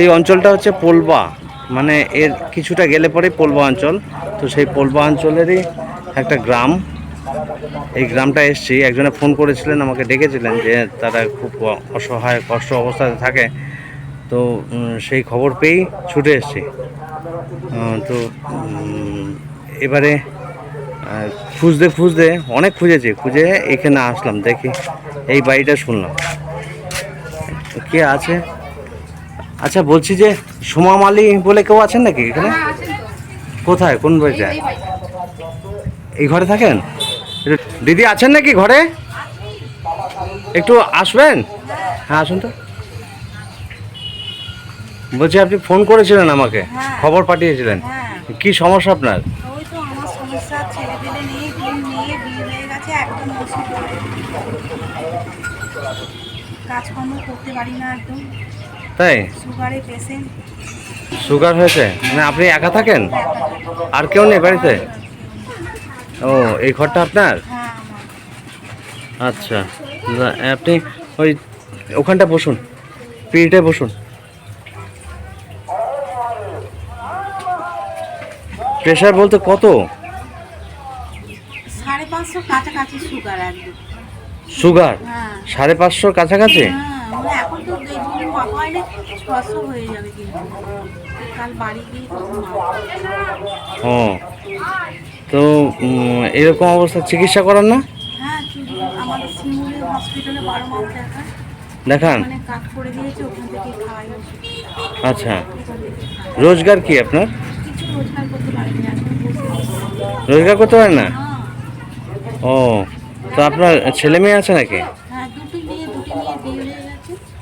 এই অঞ্চলটা হচ্ছে পোলবা। মানে এর কিছুটা গেলে পরেই পোলবা অঞ্চল। তো সেই পোলবা অঞ্চলেরই একটা গ্রাম। এই গ্রামটা এসছি। একজনে ফোন করেছিলেন, আমাকে ডেকেছিলেন যে তারা খুব অসহায়, কষ্ট অবস্থাতে থাকে। তো সেই খবর পেয়েই ছুটে এসছি। তো এবারে খুঁজতে খুঁজতে অনেক খুঁজেছি। খুঁজে এখানে আসলাম, দেখি। এই বাড়িটা শুনলাম। কে আছে? আচ্ছা বলছি যে সোমা মালি বলে কেউ আছেন নাকি এখানে? হ্যাঁ কোথায়? কোন বাড়িতে? এই ঘরে থাকেন? দিদি আছেন নাকি ঘরে? একটু আসবেন? হ্যাঁ আসুন তো। বলছি আপনি ফোন করেছিলেন আমাকে? হ্যাঁ। খবর পাঠিয়েছিলেন। হ্যাঁ। কি সমস্যা আপনার? কাজকর্ম করতে পারি না একদম। তাই? সুগার হয়েছে? মানে আপনি একা থাকেন? আর কেউ নেই বাড়িতে? ও এই ঘরটা আপনার? হ্যাঁ আচ্ছা। আপনি ওই ওখানটা বসুন। পিড়িটায় বসুন। প্রেশার বলতে কত? সুগার হ্যাঁ। সাড়ে পাঁচশোর কাছাকাছি হ্যাঁ মানে এখন তো দেখুন মাপা হয় হয়ে যাবে কিন্তু। কাল বাড়ি গিয়ে ও। তো এরকম অবস্থা চিকিৎসা করান না? হ্যাঁ আমাদের সিঙ্গুরে হসপিটালে বারো মাস দেখা দেখান? মানে কাট করে দিয়েছে ওখান থেকে খাওয়াই আচ্ছা। রোজগার কি আপনার? রোজগার করতে পারিনি না? হ্যাঁ। ও তো আপনার ছেলে মেয়ে আছে নাকি? হ্যাঁ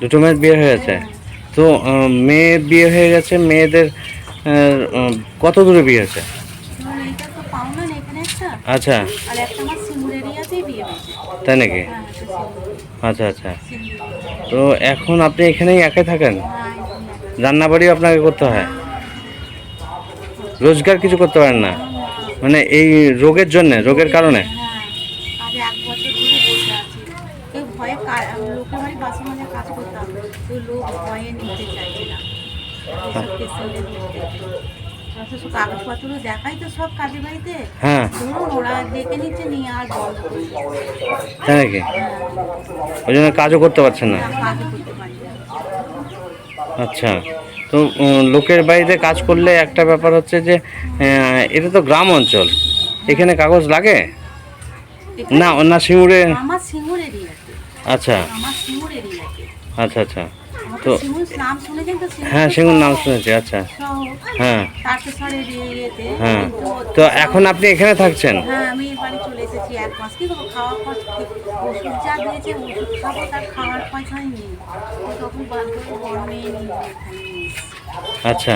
দুটো মেয়ের বিয়ে হয়ে গেছে। তো মেয়ে বিয়ে হয়ে গেছে মেয়েদের কত দূরে বিয়ে হয়েছে? এবার এইটা তো পাওনা না এখানে একটা। আচ্ছা। তাই নাকি? হ্যাঁ সিঙ্গুর আচ্ছা আচ্ছা। তো এখন আপনি এখানেই একাই থাকেন? হ্যাঁ একটা। রান্নাবাড়িও আপনাকে করতে হয়? রোজগার কিছু করতে পারেন না। মানে এই রোগের জন্য রোগের কারণে হ্যাঁ আজ এক বছর ধরে বসে আছি কেউ ভয়ে কা- লোকের বাড়ি বাসে মাঝে কাজ করতাম তো লোক ভয়ে নিতে চাইছে না এসব পেশেন্টের দেখতে অথচ কাগজপত্র দেখাই তো সব কাজে বাড়িতে? হ্যাঁ। ওরা দেখে নিচ্ছে নিয়ে আর। তাই নাকি? হ্যাঁ ওই জন্য কাজও করতে পারছেন না? না আচ্ছা। তো লোকের বাড়িতে কাজ করলে একটা ব্যাপার হচ্ছে যে এটা তো গ্রাম অঞ্চল। এখানে কাগজ লাগে? না না সিঙ্গুরে আচ্ছা। আচ্ছা আচ্ছা। আমার তো- হ্যাঁ সিঙ্গুর নাম শুনেছি আচ্ছা। হ্যাঁ হ্যাঁ। কিন্তু- তো এখন আপনি এখানে থাকছেন? হ্যাঁ হয়ে এখানে। আচ্ছা।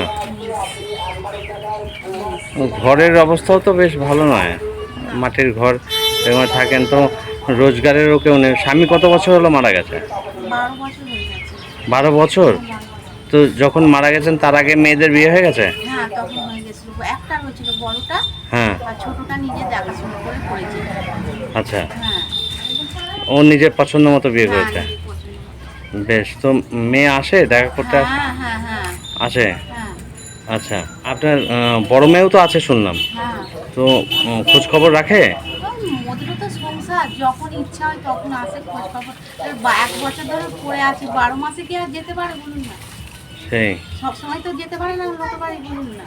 ঘরের অবস্থাও তো বেশ ভালো নয়। মাটির ঘর এরকম থাকেন তো রোজগারেরও কেউ নেই। স্বামী কত বছর হলো মারা গেছে? বারো বছর হয়ে গেছে বারো বছর? তো যখন মারা গেছেন তার আগে মেয়েদের বিয়ে হয়ে গেছে? হ্যাঁ তখন হয়ে গেছিল একটা হয়েছিল বড়টা হ্যাঁ। আর ছোটটা নিজে দেখাশোনা করে করেছে। আচ্ছা। হ্যাঁ। ও নিজের পছন্দ মতো বিয়ে হ্যাঁ, করেছে বেশ তো মেয়ে আসে দেখা করতে আসে হ্যাঁ হ্যাঁ হ্যাঁ। আসে? হ্যাঁ। আচ্ছা আপনার বড় মেয়েও তো আছে শুনলাম। হ্যাঁ। তো খোঁজ খবর রাখে? যখন ইচ্ছা হয় তখন আসে খোঁজ খবর এক বছর ধরে পড়ে আছি বারো মাসে কি আর যেতে পারে বলুন না? সেই। সবসময় তো যেতে পারে না বলুন না।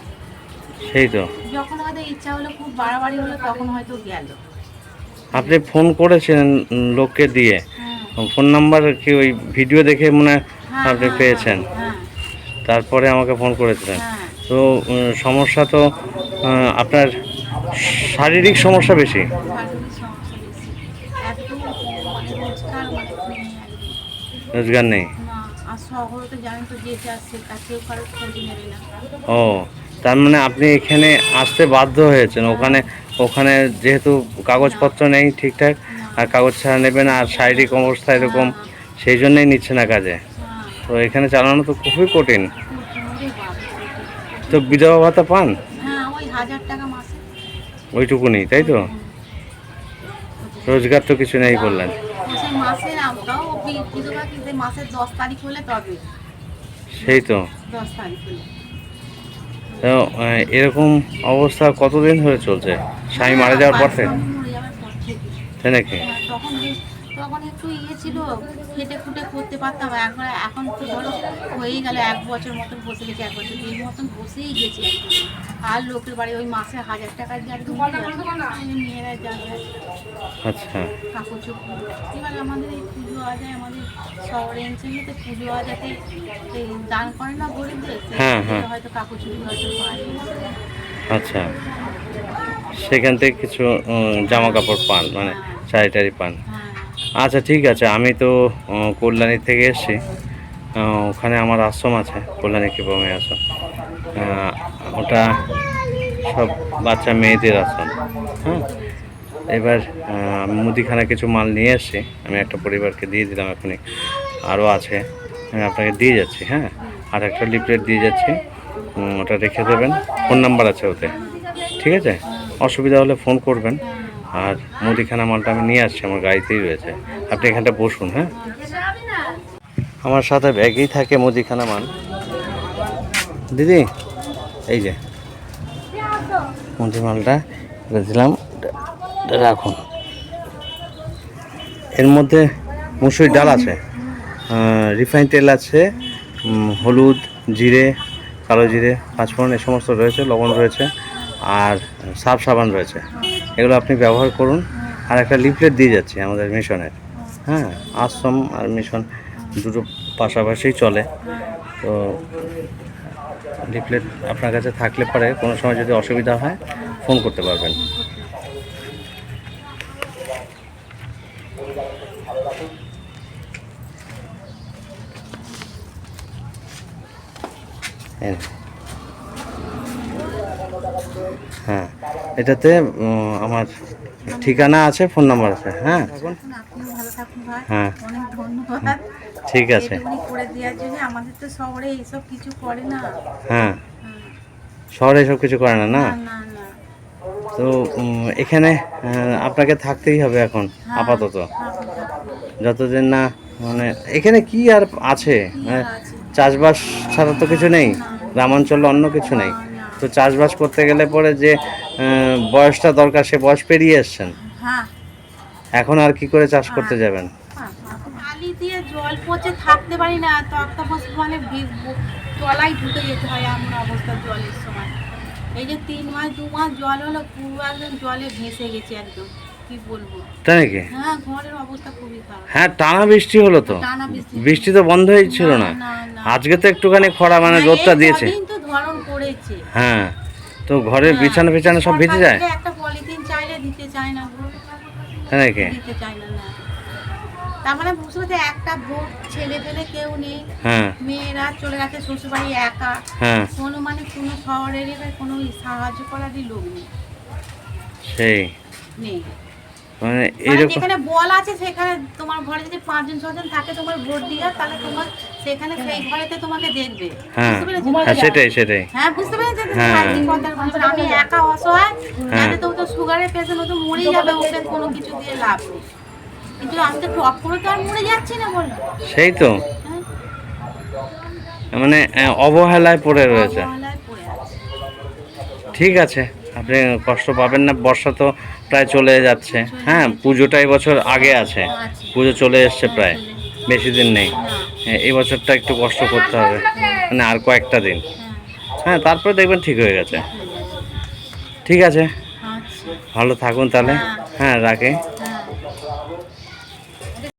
সেই তো। যখন হয়তো ইচ্ছা হলো খুব বাড়াবাড়ি হলো তখন হয়তো গেল। আপনি ফোন করেছিলেন উম, লোককে দিয়ে। হ্যাঁ। ফোন নাম্বার কি ওই ভিডিও দেখে মনে হয় আপনি হ্যাঁ, পেয়েছেন? তারপরে আমাকে ফোন করেছিলেন। তো সমস্যা তো আপনার শারীরিক সমস্যা বেশি শারীরিক সমস্যা বেশি একদম মানে রোজগার মানে নেই একদম। রোজগার নেই না আর শহরে তো জানেন তো যে যা সে তার কেউ কারোর খোঁজ নেবে না ও তার মানে আপনি এখানে আসতে বাধ্য হয়েছেন। ওখানে ওখানে যেহেতু কাগজপত্র নেই ঠিকঠাক আর কাগজ ছাড়া নেবেন আর শারীরিক অবস্থা এরকম সেই জন্যই নিচ্ছে না কাজে। তো এখানে চালানো তো খুবই কঠিন। তো বিধবা ভাতা পান? হ্যাঁ ওইটুকুনি তাই তো? রোজগার তো কিছু নেই বললেন। সেই মাসের আমরাও বি- বিধবা কিন্তু মাসের দশ তারিখ হলে তবে। সেই তো। দশ তারিখ হলো। এরকম অবস্থা কতদিন ধরে চলছে? স্বামী মারা যাওয়ার পর থেকে? স্বামী মরে যাওয়ার পর থেকে। তাই নাকি? হ্যাঁ, তখন একটু ইয়ে ছিল খেটে খুটে করতে পারতাম। একবার এখন তো ধরো হয়েই গেল এক বছর মতন বসে গেছে এক বছর এই মতন বসেই গেছে। আর লোকের বাড়ি ওই মাসে হাজার টাকার যা মেয়েরা যা যায় আচ্ছা। কাপড় চোপড় এবার আমাদের এই পুজো আজায় আমাদের শহরে এনসিতে পুজো আজাতে এই দান করে না গরিবদের? হ্যাঁ, হ্যাঁ। হয়তো কাপড় চোপড় হয়তো আচ্ছা। সেখান থেকে কিছু জামা কাপড় পান মানে শাড়ি টাড়ি পান? হ্যাঁ আচ্ছা ঠিক আছে। আমি তো কল্যাণী থেকে এসেছি। ওখানে আমার আশ্রম আছে, কল্যাণী কৃপমে আশ্রম। ওটা সব বাচ্চা মেয়েদের আশ্রম। হ্যাঁ এবার আমি মুদিখানা কিছু মাল নিয়ে এসেছি। আমি একটা পরিবারকে দিয়ে দিলাম এখনই আরও আছে। আমি আপনাকে দিয়ে যাচ্ছি হ্যাঁ? আর একটা লিফলেট দিয়ে যাচ্ছি। ওটা রেখে দেবেন। ফোন নাম্বার আছে ওতে। ঠিক আছে? অসুবিধা হলে ফোন করবেন। আর মুদিখানা মালটা আমি নিয়ে আসছি, আমার গাড়িতেই রয়েছে। আপনি এখানটা বসুন হ্যাঁ? আমার সাথে ব্যাগেই থাকে মুদিখানা মাল। দিদি, এই যে, মুদি মালটা দিলাম রাখুন। এর মধ্যে মুসুরি ডাল আছে রিফাইন তেল আছে হলুদ, জিরে, কালো জিরে, পাঁচফোড়ন, এ সমস্ত রয়েছে, লবণ রয়েছে। আর সার্ফ সাবান রয়েছে। এগুলো আপনি ব্যবহার করুন। আর একটা লিফলেট দিয়ে যাচ্ছি আমাদের মিশনের। হ্যাঁ আশ্রম আর মিশন দুটো পাশাপাশি চলে। তো লিফলেট আপনার কাছে থাকলে পরে কোনো সময় যদি অসুবিধা হয়, ফোন করতে পারবেন। হ্যাঁ এটাতে আমার ঠিকানা আছে ফোন নাম্বার আছে হ্যাঁ? হ্যাঁ। ঠিক আছে। এটুকুনি করে দেওয়ার জন্য আমাদের তো শহরে এইসব কিছু করে না। হ্যাঁ। শহরে এসব কিছু করে না না? তো এখানে আপনাকে থাকতেই হবে এখন হ্যাঁ, আপাতত। যতদিন না মানে এখানে কি আর আছে? আছে? চাষবাস ছাড়া তো কিছু নেই। গ্রামাঞ্চলে অন্য কিছু নেই। তো চাষবাস করতে গেলে পরে যে বয়সটা দরকার সে বয়স পেরিয়ে এসছেন। হ্যাঁ। এখন আর কি করে চাষ করতে যাবেন? আলি দিয়ে জল পচে থাকতে পারি না তক্তা মানে তলায় ঢুকে যেতে হয় এমন অবস্থা জলের সময়। এই যে তিন মাস দু মাস জল হলো পুরো একদম জলে ভেসে গেছে একদম। কি বলব? তাই নাকি? হ্যাঁ ঘরের অবস্থা খুবই খারাপ। হ্যাঁ টানা বৃষ্টি হলো তো। বৃষ্টি। তো বন্ধই ছিল না। আজকে তো একটুখানি খরা মানে রোদটা দিয়েছে। তো ধরন পড়েছে। হ্যাঁ। তো ঘরে হ্যাঁ, বিছানা সব ভিজে যায়? একটা পলিথিন চাইলে দিতে চায় না। তাই নাকি? দিতে চায় না তার মানে পারছি একটা ভোট ছেলে পেলে কেউ নেই। হ্যাঁ। মেয়েরা চলে গেছে শ্বশুরবাড়ি একা। হ্যাঁ। কোনো মানে কোনো শহরের কোনো সাহায্য করারই লোক নেই। সেই। নেই। মানে মানে যেখানে বল আছে সেখানে তোমার ঘরে যদি পাঁচজন ছজন থাকে তোমার ভোট দিয়ে তাহলে তোমার সেখানে সেই ঘরেতে তোমাকে দেখবে। হ্যাঁ। হ্যাঁ সেটাই সেটাই। হ্যাঁ বুঝতে পেরেছেন হ্যাঁ। আমি একা অসহায় হ্যাঁ। যাতে তো তো সুগারের পেশেন্ট ও তো মরেই যাবে ওকে কোনো কিছু দিয়ে লাভ নেই। কিন্তু আমি তো টপ করে তো আর মরে যাচ্ছি না বলো। সেই তো। হ্যাঁ। মানে অবহেলায় পড়ে রয়েছে। ঠিক আছে। আপনি কষ্ট পাবেন না বর্ষা তো প্রায় চলে যাচ্ছে। হ্যাঁ পুজোটা এবছর আগে আছে। আছে। পুজো চলে এসছে প্রায়। বেশি দিন নেই। হ্যাঁ, এই বছরটা একটু কষ্ট করতে হবে। মানে আর কয়েকটা দিন। হ্যাঁ হ্যাঁ তারপরে দেখবেন ঠিক হয়ে গেছে। হয়ে। ঠিক আছে। আচ্ছা। ভালো থাকুন তাহলে। হ্যাঁ। হ্যাঁ রাখে।